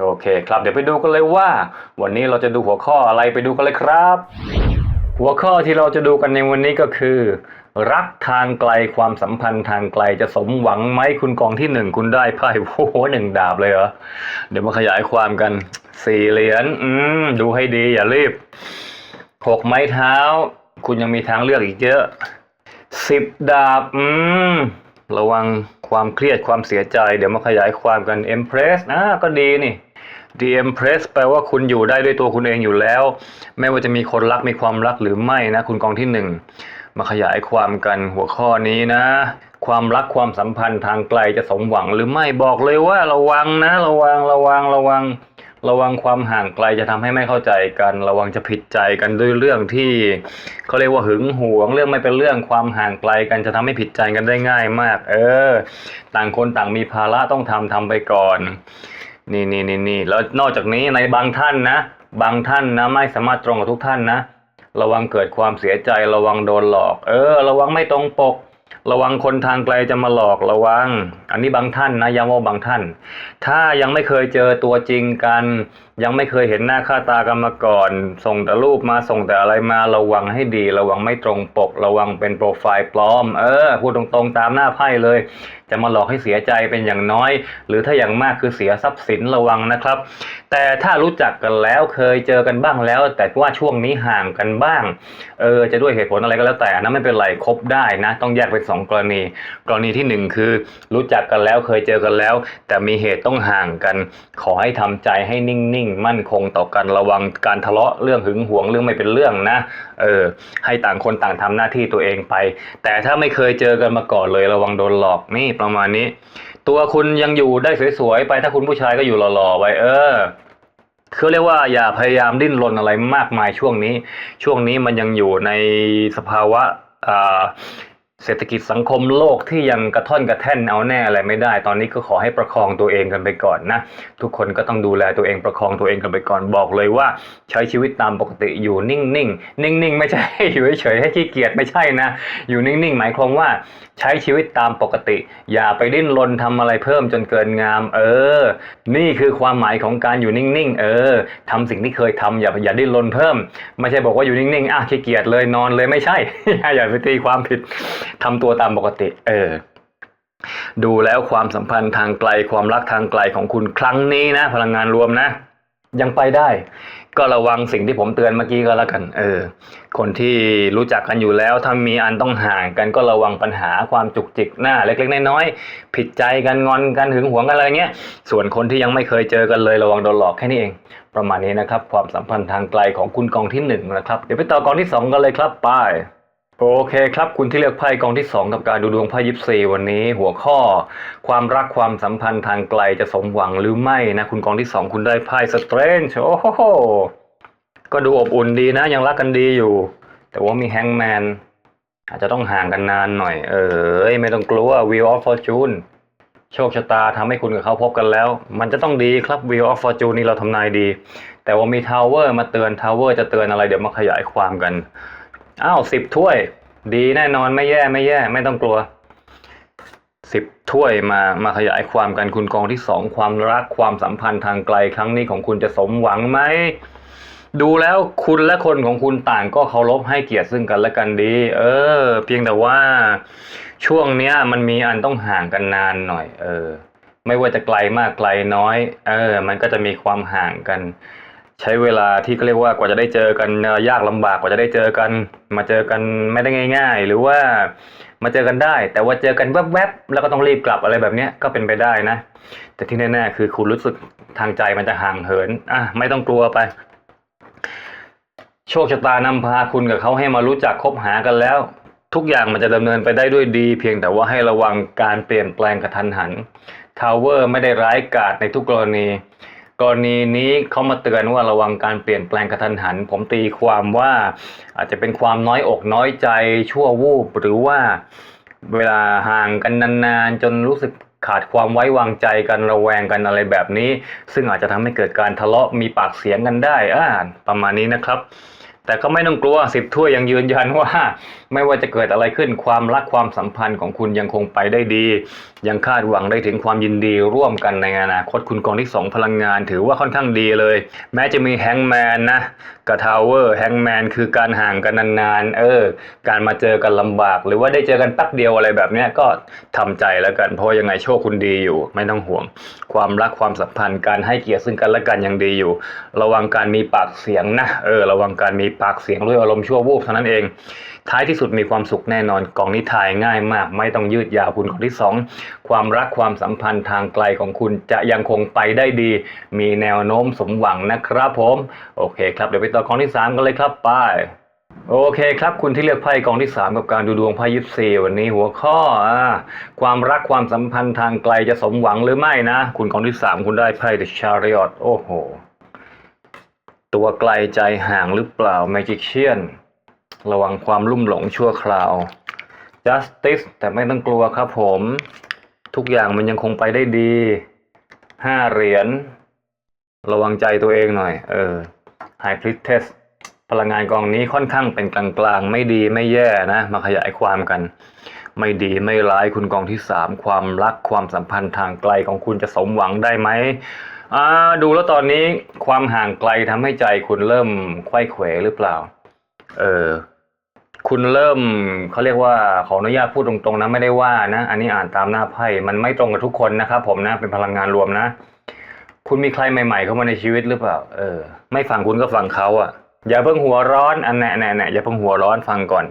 โอเคครับ เดี๋ยวไปดูกันเลยว่า วันนี้เราจะดูหัวข้ออะไรไปดูกันเลยครับ หัวข้อที่เราจะดูกันในวันนี้ก็คือ รักทางไกลความสัมพันธ์ทางไกลจะสมหวังไหมคุณกองที่หนึ่งคุณได้ไพ่โอ้โหหนึ่งดาบเลยเหรอเดี๋ยวมาขยายความกันสี่เหรียญอืมดูให้ดีอย่ารีบหกไม้เท้า คุณยังมีทางเลือกอีกเยอะสิบดาบ อืม ระวังความเครียดความเสียใจ เดี๋ยวมาขยายความกัน Empress นะก็ดีนี่ The Empress แปลว่าคุณอยู่ได้ด้วยตัวคุณเองอยู่แล้ว ไม่ว่าจะมีคนรักมีความรักหรือไม่นะ คุณกองที่หนึ่งมาขยายความกันหัวข้อนี้นะ ความรักความสัมพันธ์ทางไกลจะสมหวังหรือไม่บอกเลยว่าระวังนะ ระวังระวังระวัง ระวังความห่างไกลจะทำให้ไม่เข้าใจกัน ระวังจะผิดใจกันด้วยเรื่องที่เขาเรียกว่าหึงหวงเรื่องไม่เป็นเรื่องความห่างไกลกันจะทำให้ผิดใจกันได้ง่ายมาก เออ ต่างคนต่างมีภาระต้องทำทำไปก่อน นี่นี่นี่นี่แล้วนอกจากนี้ในบางท่านนะ บางท่านนะ ไม่สามารถตรงกับทุกท่านนะ ระวังเกิดความเสียใจ ระวังโดนหลอก เออ ระวังไม่ตรงปก ระวังคนทางไกลจะมาหลอกระวัง อันนี้บางท่านนะย้ำว่าบางท่าน ถ้ายังไม่เคยเจอตัวจริงกัน ยังไม่เคยเห็นหน้าค่าตากันมาก่อน ส่งแต่รูปมาส่งแต่อะไรมาระวังให้ดี ระวังไม่ตรงปก ระวังเป็นโปรไฟล์ปลอม เออพูดตรงๆตามหน้าไพ่เลย จะมาหลอกให้เสียใจเป็นอย่างน้อย หรือถ้าอย่างมากคือเสียทรัพย์สินระวังนะครับ แต่ถ้ารู้จักกันแล้วเคยเจอกันบ้างแล้ว แต่ว่าช่วงนี้ห่างกันบ้าง เออจะด้วยเหตุผลอะไรก็แล้วแต่อันนั้นไม่เป็นไรคบได้นะ ต้องแยกเป็นสองกรณี กรณีที่หนึ่งคือ รู้จักกันแล้วเคยเจอกันแล้ว แต่มีเหตุต้องห่างกัน ขอให้ทำใจให้นิ่งๆมั่นคงต่อกันระวังการทะเลาะเรื่องหึงหวงเรื่องไม่เป็นเรื่องนะเออให้ต่างคนต่างทำหน้าที่ตัวเองไป แต่ถ้าไม่เคยเจอกันมาก่อนเลยระวังโดนหลอกนี่ประมาณนี้ ตัวคุณยังอยู่ได้สวยๆไปถ้าคุณผู้ชายก็อยู่หล่อๆไว้เออคือเรียกว่าอย่าพยายามดิ้นรนอะไรมากมายช่วงนี้ ช่วงนี้มันยังอยู่ในสภาวะอ่า เศรษฐกิจสังคมโลกที่ยังกระท่อนกระแท่นเอาแน่อะไรไม่ได้ ตอนนี้ก็ขอให้ประคองตัวเองกันไปก่อนนะ ทุกคนก็ต้องดูแลตัวเองประคองตัวเองกันไปก่อนบอกเลยว่า ใช้ชีวิตตามปกติอยู่นิ่งๆนิ่งๆ ไม่ใช่อยู่เฉยๆให้ขี้เกียจไม่ใช่นะ อยู่นิ่งๆ หมายความว่าใช้ชีวิตตามปกติ อย่าไปดิ้นรนทำอะไรเพิ่มจนเกินงาม เออ นี่คือความหมายของการอยู่นิ่งๆ เออทำสิ่งที่เคยทำอย่าอย่าดิ้นรนเพิ่ม ไม่ใช่บอกว่าอยู่นิ่งๆอะขี้เกียจเลยนอนเลยไม่ใช่อย่าไปตีความผิดทำตัวตามปกติ เออ ดูแล้วความสัมพันธ์ทางไกลความรักทางไกลของคุณครั้งนี้นะ พลังงานรวมนะ ยังไปได้ ก็ระวังสิ่งที่ผมเตือนเมื่อกี้ก็แล้วกัน เออ คนที่รู้จักกันอยู่แล้วถ้ามีอันต้องห่างกันก็ระวังปัญหาความจุกจิกหน้า เล็กๆน้อยๆผิดใจกันงอนกันหึงหวงกันอะไรเงี้ยส่วนคนที่ยังไม่เคยเจอกันเลยระวังโดนหลอกแค่นี้เองประมาณนี้นะครับ ความสัมพันธ์ทางไกลของคุณกองที่หนึ่งนะครับเดี๋ยวไปต่อกองที่สองกันเลยครับไป โอเคครับ คุณที่เลือกไพ่กองที่ 2 กับการดูดวงไพ่ยิปซีวันนี้หัวข้อ ความรักความสัมพันธ์ทางไกลจะสมหวังหรือไม่นะ คุณกองที่ 2 คุณได้ไพ่สเตรนจ์โอ้โหก็ดูอบอุ่นดีนะ ยังรักกันดีอยู่ แต่ว่ามีแฮงแมนอาจจะต้องห่างกันนานหน่อย เออไม่ต้องกลัว Wheel of Fortune โชคชะตาทำให้คุณกับเขาพบกันแล้ว มันจะต้องดีครับ Wheel of Fortune นี่เราทำนายดี แต่ว่ามี Tower มาเตือน Tower จะเตือนอะไรเดี๋ยวมาขยายความกัน อ้าวสิบถ้วย ดีแน่นอนไม่แย่ไม่แย่ ไม่ต้องกลัวสิบถ้วยมามาขยายความกันคุณกองที่สองความรักความสัมพันธ์ทางไกลครั้งนี้ของคุณจะสมหวังไหมดูแล้วคุณและคนของคุณต่างก็เคารพให้เกียรติซึ่งกันและกันดี เออ เพียงแต่ว่าช่วงเนี้ย มันมีอันต้องห่างกันนานหน่อย เออ ไม่ว่าจะไกลมากไกลน้อย เออ มันก็จะมีความห่างกัน ใช้เวลาที่เขาเรียกว่ากว่าจะได้เจอกันยากลำบากกว่าจะได้เจอกัน มาเจอกันไม่ได้ง่าย ๆ หรือว่ามาเจอกันได้ แต่ว่าเจอกันแวบๆแล้วก็ต้องรีบกลับอะไรแบบนี้ก็เป็นไปได้นะ แต่ที่แน่ๆคือคุณรู้สึกทางใจมันจะห่างเหินอะไม่ต้องกลัวไป โชคชะตานำพาคุณกับเขาให้มารู้จักคบหากันแล้ว ทุกอย่างมันจะดำเนินไปได้ด้วยดี เพียงแต่ว่าให้ระวังการเปลี่ยนแปลงกระทันหันทาวเวอร์ไม่ได้ร้ายกาจในทุกกรณี กรณีนี้เขามาเตือนว่าระวังการเปลี่ยนแปลงกระทันหัน ผมตีความว่าอาจจะเป็นความน้อยอกน้อยใจชั่ววูบหรือว่าเวลาห่างกันนานๆ จนรู้สึกขาดความไว้วางใจกันระแวงกันอะไรแบบนี้ ซึ่งอาจจะทำให้เกิดการทะเลาะมีปากเสียงกันได้อ่าประมาณนี้นะครับ แต่ก็ไม่ต้องกลัวสิบถ้วยยังยืนยันว่า ไม่ว่าจะเกิดอะไรขึ้นความรักความสัมพันธ์ของคุณยังคงไปได้ดี ยังคาดหวังได้ถึงความยินดีร่วมกันในอนาคตคุณกองที่สองพลังงาน ถือว่าค่อนข้างดีเลย แม้จะมีแฮงแมนนะกับทาวเวอร์แฮงแมนคือการห่างกันนานๆเออ การมาเจอกันลำบาก หรือว่าได้เจอกันแป๊บเดียวอะไรแบบนี้ก็ทำใจแล้วกันเพราะยังไงโชคคุณดีอยู่ ไม่ต้องห่วง ความรักความสัมพันธ์การให้เกียรติซึ่งกันและกันยังดีอยู่ ระวังการมีปากเสียงนะเออระวังการมีปากเสียงด้วยอารมณ์ชั่ววูบเท่านั้นเองท้ายที่สุดมีความสุขแน่นอนกล่องนี้ถ่ายง่ายมาก ไม่ต้องยืดยาวคุณกล่องที่สองความรักความสัมพันธ์ทางไกลของคุณจะยังคงไปได้ดี มีแนวโน้มสมหวังนะครับผม โอเคครับเดี๋ยวไปต่อกล่องที่สามกันเลยครับไปโอเคครับคุณที่เลือกไพ่กองที่ 3 กับการดูดวงไพ่ยิปซีวันนี้หัวข้ออความรักความสัมพันธ์ทางไกลจะสมหวังหรือไม่นะ คุณกองที่ 3 คุณได้ไพ่ The Chariot โอ้โห ตัวไกลใจห่างหรือเปล่า Magician ระวังความลุ่มหลงชั่วคราว Justice แต่ไม่ต้องกลัวครับผม ทุกอย่างมันยังคงไปได้ดีห้าเหรียญ ระวังใจตัวเองหน่อย เออ High Priestess พลังงานกองนี้ค่อนข้างเป็นกลางๆ ไม่ดีไม่แย่นะ มาขยายความกัน ไม่ดีไม่ร้ายคุณกองที่สามความรักความสัมพันธ์ทางไกลของคุณจะสมหวังได้ไหมอ่าดูแล้วตอนนี้ความห่างไกลทำให้ใจคุณเริ่มไขว้เขวหรือเปล่า เออ คุณเริ่มเขาเรียกว่าขออนุญาตพูดตรงๆนะไม่ได้ว่านะ อันนี้อ่านตามหน้าไพ่มันไม่ตรงกับทุกคนนะครับผมนะเป็นพลังงานรวมนะ คุณมีใครใหม่ๆเข้ามาในชีวิตหรือเปล่า เออ ไม่ฟังคุณก็ฟังเขาอะ่ะ อย่าเพิ่งหัวร้อนอันแน่แน่แน่อย่าเพิ่งหัวร้อนฟังก่อน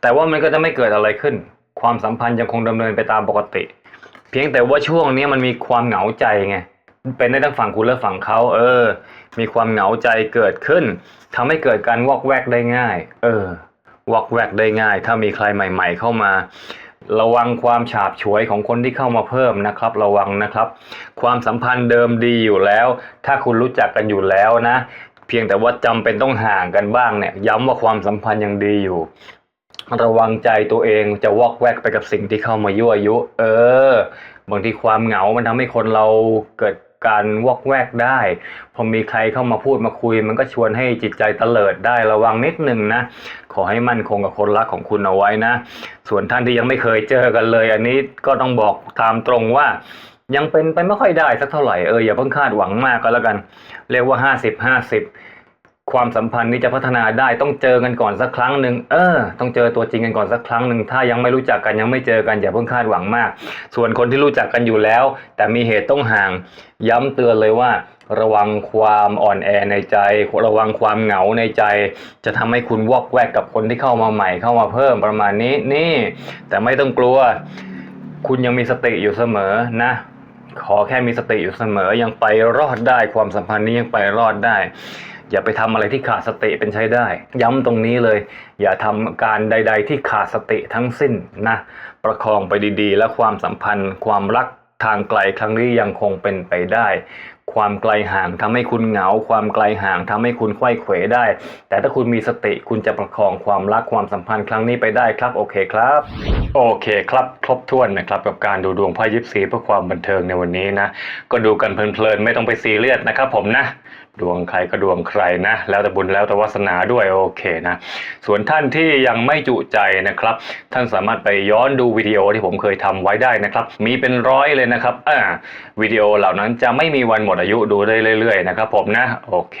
แต่ว่ามันก็จะไม่เกิดอะไรขึ้น ความสัมพันธ์ยังคงดำเนินไปตามปกติ เพียงแต่ว่าช่วงนี้มันมีความเหงาใจไงเป็นได้ทั้งฝั่งคุณและฝั่งเขาเออ มีความเหงาใจเกิดขึ้นทำให้เกิดการวอกแวกได้ง่าย เออ วอกแวกได้ง่าย ถ้ามีใครใหม่ ๆ เข้ามา ระวังความฉาบฉวยของคนที่เข้ามาเพิ่มนะครับ ระวังนะครับ ความสัมพันธ์เดิมดีอยู่แล้ว ถ้าคุณรู้จักกันอยู่แล้วนะ เพียงแต่ว่าจำเป็นต้องห่างกันบ้างเนี่ย ย้ำว่าความสัมพันธ์ยังดีอยู่ระวังใจตัวเองจะวอกแวกไปกับสิ่งที่เข้ามายั่วยุ เออ บางทีความเหงา มันทำให้คนเราเกิด การวอกแวกได้ พอมีใครเข้ามาพูดมาคุย มันก็ชวนให้จิตใจเตลิดได้ระวังนิดนึงนะ ขอให้มั่นคงกับคนรักของคุณเอาไว้นะ ส่วนท่านที่ยังไม่เคยเจอกันเลย อันนี้ก็ต้องบอกตามตรงว่ายังเป็นไปไม่ค่อยได้สักเท่าไหร่เอออย่าเพิ่งคาดหวังมากก็แล้วกัน เรียกว่าห้าสิบห้าสิบ ความสัมพันธ์นี้จะพัฒนาได้ต้องเจอกันก่อนสักครั้งหนึ่งเออ ต้องเจอตัวจริงกันก่อนสักครั้งหนึ่งถ้ายังไม่รู้จักกันยังไม่เจอกันอย่าเพิ่งคาดหวังมาก ส่วนคนที่รู้จักกันอยู่แล้ว แต่มีเหตุต้องห่าง ย้ำเตือนเลยว่า ระวังความอ่อนแอในใจ ระวังความเหงาในใจ จะทำให้คุณวอกแวกกับคนที่เข้ามาใหม่เข้ามาเพิ่มประมาณนี้นี่ แต่ไม่ต้องกลัว คุณยังมีสติอยู่เสมอนะ ขอแค่มีสติอยู่เสมอยังไปรอดได้ความสัมพันธ์นี้ยังไปรอดได้ อย่าไปทำอะไรที่ขาดสติเป็นใช้ได้ ย้ำตรงนี้เลย อย่าทำการใด ๆ ที่ขาดสติทั้งสิ้นนะประคองไปดีๆ และความสัมพันธ์ ความรักทางไกลครั้งนี้ยังคงเป็นไปได้ ความไกลห่างทำให้คุณเหงา ความไกลห่างทำให้คุณไขว้เขวได้ แต่ถ้าคุณมีสติคุณจะประคองความรักความสัมพันธ์ครั้งนี้ไปได้ครับโอเคครับ โอเคครับครบถ้วนนะครับกับการดูดวงไพ่ยิปซีเพื่อความบันเทิงในวันนี้นะ ก็ดูกันเพลินๆไม่ต้องไปซีเรียสนะครับผมนะ ดวงใครก็ดวงใครนะ แล้วแต่บุญแล้วแต่วาสนาด้วยโอเคนะ ส่วนท่านที่ยังไม่จุใจนะครับ ท่านสามารถไปย้อนดูวิดีโอที่ผมเคยทำไว้ได้นะครับ มีเป็นร้อยเลยนะครับอ่าวิดีโอเหล่านั้นจะไม่มีวันหมดอายุดูได้เรื่อยๆนะครับผมนะโอเค